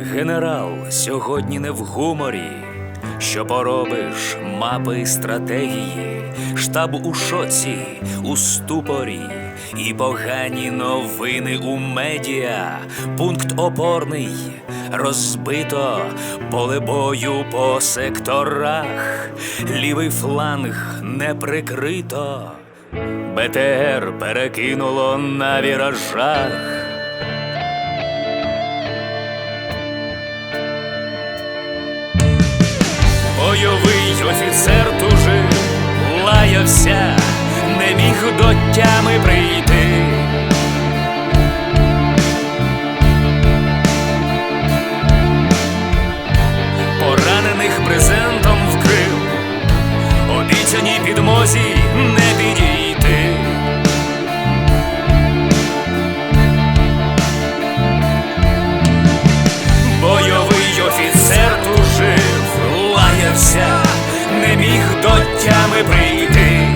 Генерал сьогодні не в гуморі. Що поробиш, мапи стратегії, штаб у шоці, у ступорі, і погані новини у медіа, пункт опорний, розбито, поле бою по секторах, лівий фланг не прикрито, БТР перекинуло на віражах. Бойовий офіцер тужив, лаявся, не міг до тями прийти. Поранених презентом вкрив, обіцяній підмозі не підійти. Лаявся, не міг до тями прийти.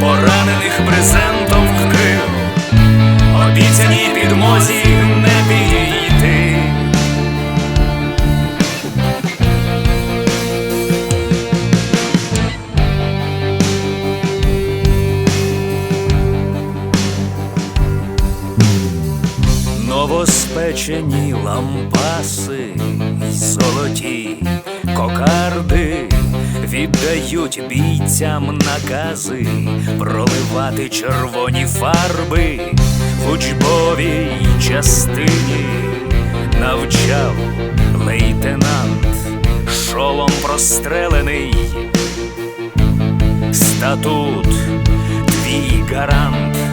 Поранених брезентом Новоспечені лампаси й золоті кокарди віддають бійцям накази проливати червоні фарби в учбовій частині навчав лейтенант, шолом прострелений, статут твій гарант.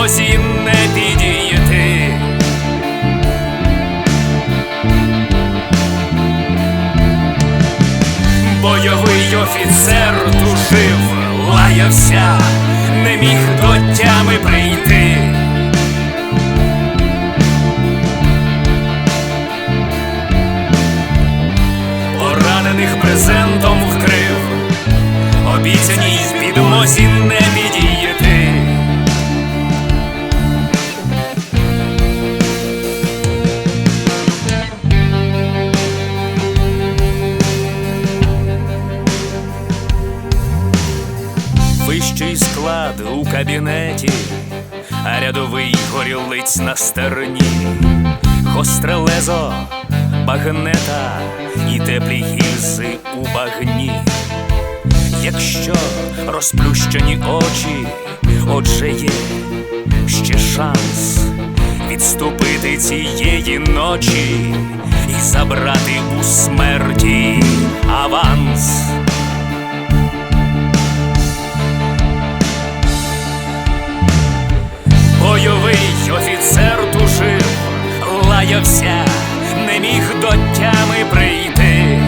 Обіцяній не підійти. Бойовий офіцер тужив, лаявся, не міг до тями прийти. Вищий склад у кабінеті, а рядовий горілиць на стерні, гостре лезо, багнета і теплі гільзи у багні. Якщо розплющені очі, отже є ще шанс відступити цієї ночі і забрати у смерті аванс. Бойовий офіцер тужив, лаявся, не міг до тями прийти.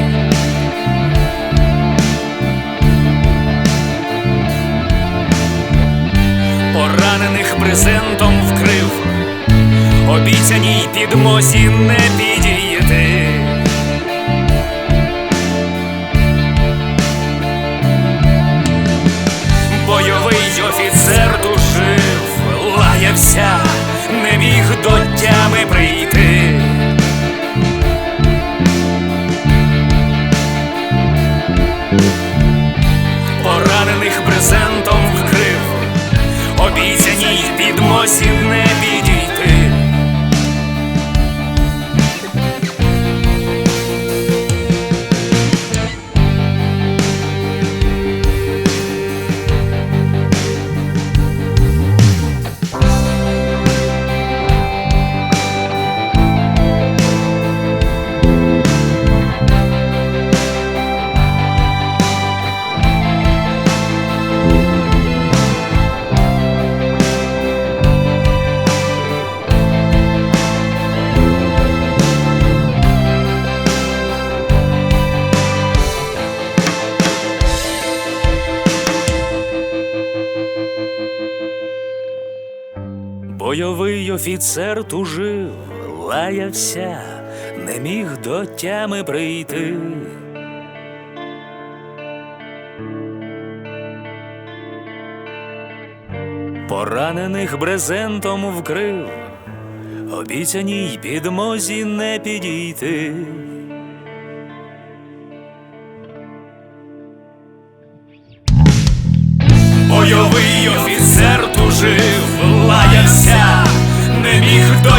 Поранених брезентом вкрив, обіцяній підмозі не підійти. Бойовий офіцер Бойовий офіцер тужив, лаявся, не міг до тями прийти. Поранених брезентом вкрив, обіцяній підмозі не підійти. Бойовий офіцер тужив, лаявся, не міг до